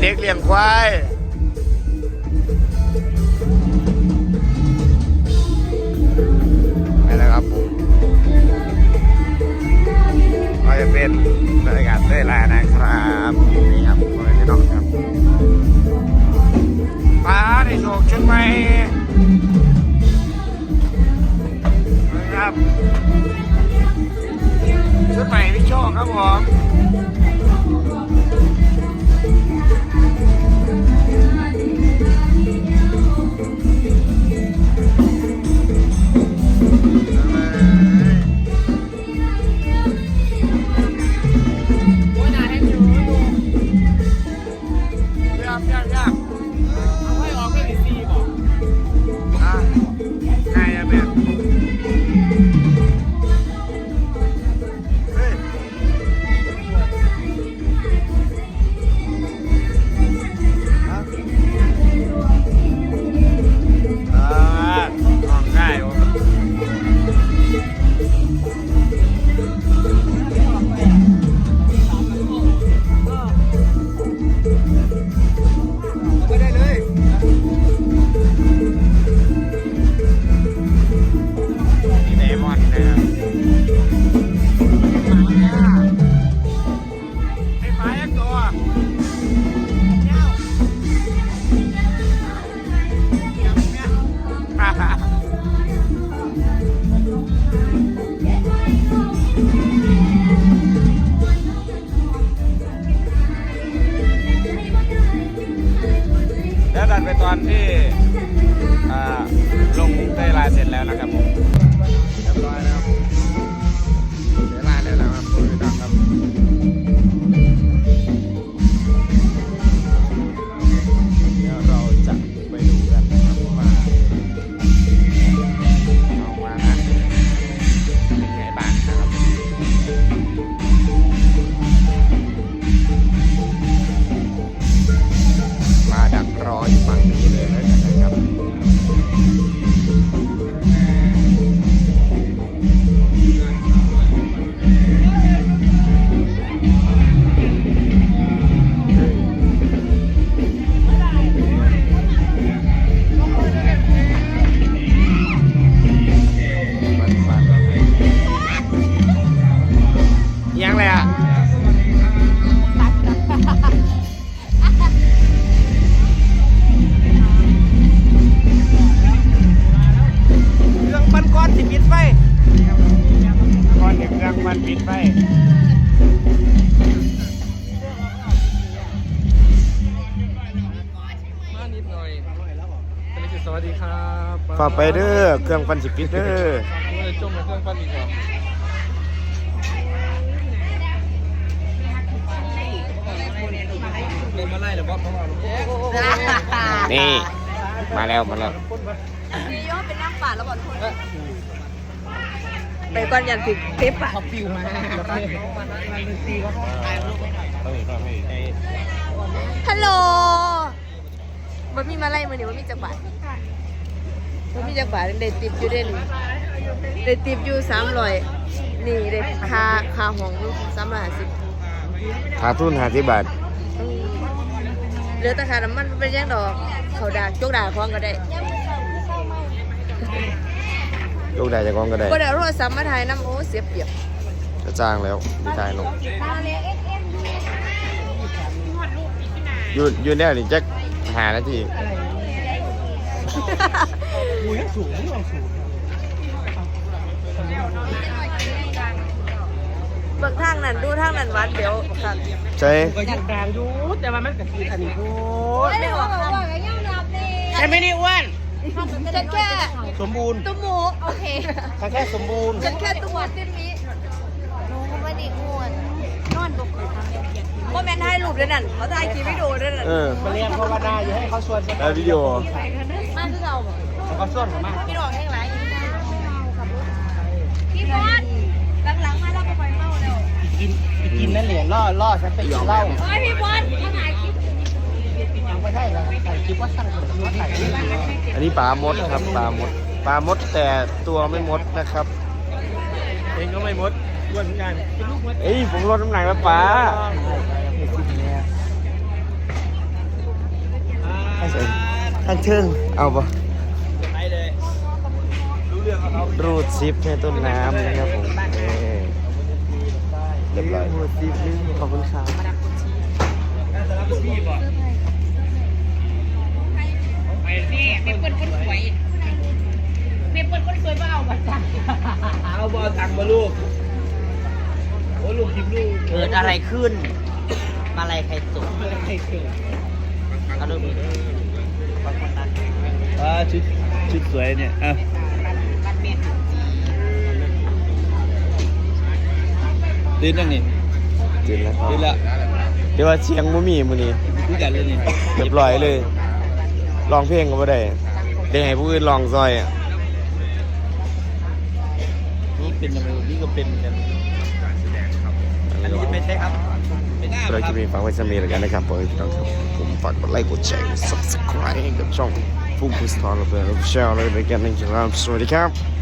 เด็กเลี้ยงควายนี่แหละครับผมก็จะเป็นบรรยากาศเต้ยลานะครับนี่ครับพ่อแม่พี่น้องครับป้าในโศกชียงใหม่นะครับชุดใหม่พี่โชคครับผม ตอนที่ลงเตยลายเสร็จแล้วนะครับผม หน่อยอันนี้คือสวัสดีครับฝากไปเด้อเครื่องฟันสิปิดเด้อผมเลยจมในเครื่องปั้นอีกครับเดินมาไล่หรือว่าเพราะว่านี่ มาแล้วมาแล้วมียอดเป็นน้ำป่าแล้วบอลคนไปก่อนยันถึงเทปอะเขาฟิวมาแล้วก็มันเป็นซีก็ตายลูกฮัลโหล มันมีมาไล่มาเนี่ยมันมีจักรบาทมันมีจักรบาทได้ติปอยู่เด่นได้ติปอยู่สามร้อยนี่ได้ค่าค่าห้องลูกสามร้อยห้าสิบขาทุนหาที่บาทเหลือแต่ค่าน้ำมันเป็นยังดอก เขาด่าโจกด่าคล้องก็ได้ลูกใดจะกองก็ได้ก็ได้เอาโทรศัพท์มาถ่ายน้ำโอ้เสียเปรียบจะจ้างแล้วดีใจลงอยู่อยู่เนี่ยนี่แจ็ค หานาทีกูยังสูงไม่เอาสูงเบิกทางนั้นดูทางนั้นหวานเดี๋ยวครับใช่ก็ยังกลางอยู่แต่ว่ามันก็คืออันนี้โอ้ไม่ออกครับใช่ไหมนี่อ้วนฉันแค่สมบูรณ์ตุ้มหมูโอเคแค่สมบูรณ์ฉันแค่ตุ้มหมูติ้นมีหนูไม่ได้อ้วน นอนตกเลยโมแมนถ่ายรูปด้วยนั่นเขาถ่ายคลิปวิดีโอด้วยนั่นเออมาเรียนภาวนาอยู่ให้เขาชวนแล้ววิดีโอมาคือเราเขาชวนเขามากพี่ดอกแห้งไรพี่บอสหลังๆมาเราไปเมาแล้วกินกินนั่นเหรียญล่อล่อฉันไปกินเหล้าเฮ้ยพี่บอสมาถ่ายคลิปยังไม่ใช่แล้วใส่คลิปว่าสั่งผมว่าใส่อันนี้ปลามดครับปลามดปลามดแต่ตัวไม่มดนะครับ เองก็ไม่มด อ้วนเหมือนกันเอ้ยผมลดน้ำหนักแล้วป้าข้างเทิงเอาปะรูดซิปให้ต้นน้ำนะครับผมเอ้ยเรียบร้อยรูดซิปนึงขอบคุณครับนี่เมเปิลคนสวยเมเปิลคนสวยว่าเอามาจังเอาบอลตังมาลูก โอ้ลูกทิมลูกเกิดอะไรขึ้น มาอะไรใครตกใครเกิดก็เริ่มมีบางคนนั้นอ่าชุดชุดสวยเนี่ยอะมันเมียนจุดจีตื่นยังนี่ตื่นแล้วครับตื่นละเดี๋ยวว่าเชียงบ่มีมื้อนี้คุยกันเลยนี่เรียบร้อยเลยร้องเพลงก็บ่ได้ได้ให้ผู้อื่นร้องซอยอะนี่เป็นอะไรนี่ก็เป็นกัน อันนี้ไม่ใช่ครับเราจะมีฝากไว้สมีแล้วกันนะครับผมพี่น้องครับผมฝากกดไลค์กดแชร์กด subscribe ให้กับช่องฟูมิสทอนเราเพื่อนรับชมแล้วกันนะครับสวัสดีครับ